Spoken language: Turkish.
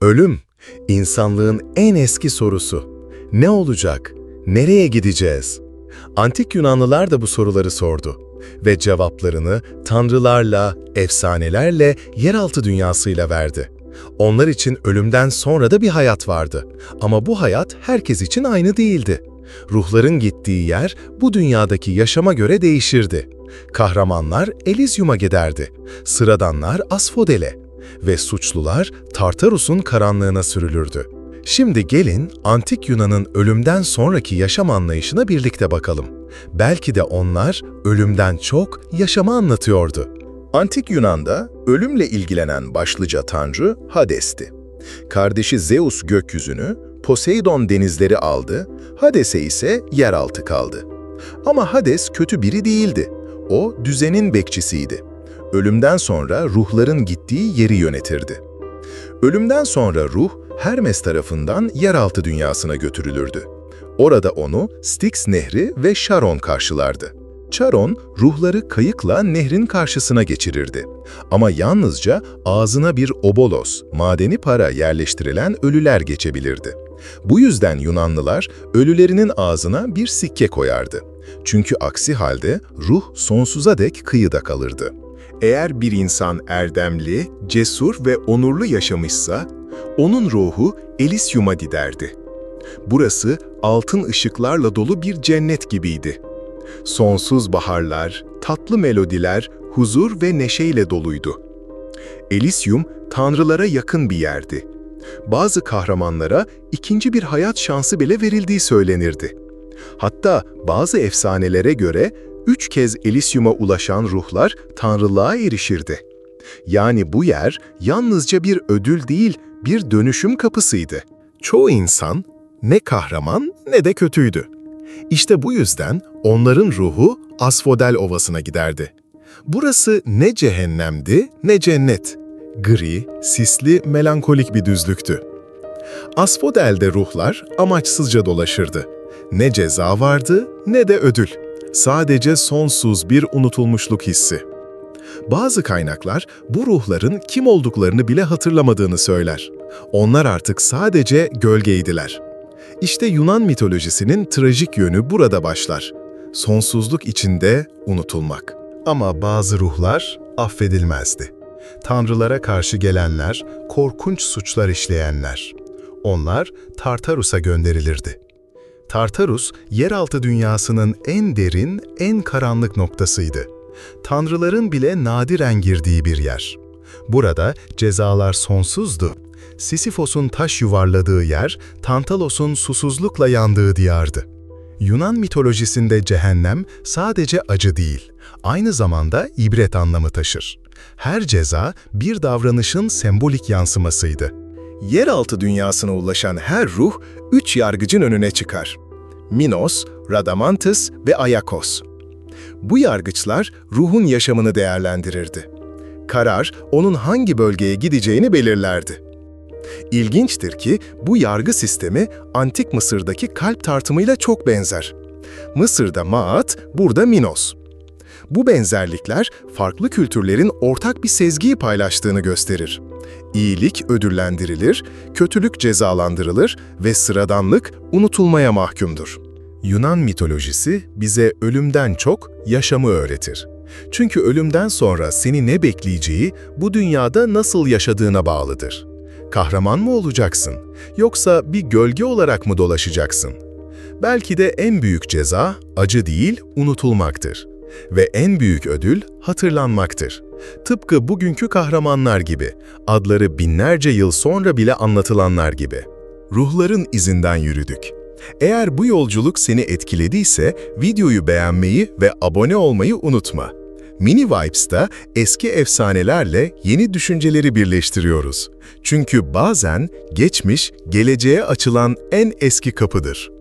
Ölüm, insanlığın en eski sorusu. Ne olacak? Nereye gideceğiz? Antik Yunanlılar da bu soruları sordu ve cevaplarını tanrılarla, efsanelerle, yeraltı dünyasıyla verdi. Onlar için ölümden sonra da bir hayat vardı. Ama bu hayat herkes için aynı değildi. Ruhların gittiği yer bu dünyadaki yaşama göre değişirdi. Kahramanlar Elysium'a giderdi, sıradanlar Asfodel'e ve suçlular Tartarus'un karanlığına sürülürdü. Şimdi gelin antik Yunan'ın ölümden sonraki yaşam anlayışına birlikte bakalım. Belki de onlar ölümden çok yaşamı anlatıyordu. Antik Yunan'da ölümle ilgilenen başlıca tanrı Hades'ti. Kardeşi Zeus gökyüzünü, Poseidon denizleri aldı, Hades'e ise yeraltı kaldı. Ama Hades kötü biri değildi. O düzenin bekçisiydi. Ölümden sonra ruhların gittiği yeri yönetirdi. Ölümden sonra ruh Hermes tarafından yeraltı dünyasına götürülürdü. Orada onu Styx Nehri ve Charon karşılardı. Charon, ruhları kayıkla nehrin karşısına geçirirdi. Ama yalnızca ağzına bir obolos, madeni para yerleştirilen ölüler geçebilirdi. Bu yüzden Yunanlılar ölülerinin ağzına bir sikke koyardı. Çünkü aksi halde ruh sonsuza dek kıyıda kalırdı. Eğer bir insan erdemli, cesur ve onurlu yaşamışsa, onun ruhu Elysium'a giderdi. Burası altın ışıklarla dolu bir cennet gibiydi. Sonsuz baharlar, tatlı melodiler, huzur ve neşeyle doluydu. Elysium, tanrılara yakın bir yerdi. Bazı kahramanlara ikinci bir hayat şansı bile verildiği söylenirdi. Hatta bazı efsanelere göre üç kez Elysium'a ulaşan ruhlar tanrılığa erişirdi. Yani bu yer yalnızca bir ödül değil, bir dönüşüm kapısıydı. Çoğu insan ne kahraman ne de kötüydü. İşte bu yüzden onların ruhu Asfodel Ovası'na giderdi. Burası ne cehennemdi ne cennet. Gri, sisli, melankolik bir düzlüktü. Asfodel'de ruhlar amaçsızca dolaşırdı. Ne ceza vardı ne de ödül. Sadece sonsuz bir unutulmuşluk hissi. Bazı kaynaklar bu ruhların kim olduklarını bile hatırlamadığını söyler. Onlar artık sadece gölgeydiler. İşte Yunan mitolojisinin trajik yönü burada başlar. Sonsuzluk içinde unutulmak. Ama bazı ruhlar affedilmezdi. Tanrılara karşı gelenler, korkunç suçlar işleyenler. Onlar Tartarus'a gönderilirdi. Tartarus, yeraltı dünyasının en derin, en karanlık noktasıydı. Tanrıların bile nadiren girdiği bir yer. Burada cezalar sonsuzdu. Sisyphos'un taş yuvarladığı yer, Tantalos'un susuzlukla yandığı diyardı. Yunan mitolojisinde cehennem sadece acı değil, aynı zamanda ibret anlamı taşır. Her ceza bir davranışın sembolik yansımasıydı. Yeraltı dünyasına ulaşan her ruh, üç yargıcın önüne çıkar. Minos, Radamanthus ve Ayakos. Bu yargıçlar ruhun yaşamını değerlendirirdi. Karar, onun hangi bölgeye gideceğini belirlerdi. İlginçtir ki bu yargı sistemi Antik Mısır'daki kalp tartımıyla çok benzer. Mısır'da Maat, burada Minos. Bu benzerlikler farklı kültürlerin ortak bir sezgiyi paylaştığını gösterir. İyilik ödüllendirilir, kötülük cezalandırılır ve sıradanlık unutulmaya mahkumdur. Yunan mitolojisi bize ölümden çok yaşamı öğretir. Çünkü ölümden sonra seni ne bekleyeceği bu dünyada nasıl yaşadığına bağlıdır. Kahraman mı olacaksın yoksa bir gölge olarak mı dolaşacaksın? Belki de en büyük ceza acı değil, unutulmaktır. Ve en büyük ödül hatırlanmaktır. Tıpkı bugünkü kahramanlar gibi, adları binlerce yıl sonra bile anlatılanlar gibi. Ruhların izinden yürüdük. Eğer bu yolculuk seni etkilediyse videoyu beğenmeyi ve abone olmayı unutma. Mini Vibes'ta eski efsanelerle yeni düşünceleri birleştiriyoruz. Çünkü bazen geçmiş geleceğe açılan en eski kapıdır.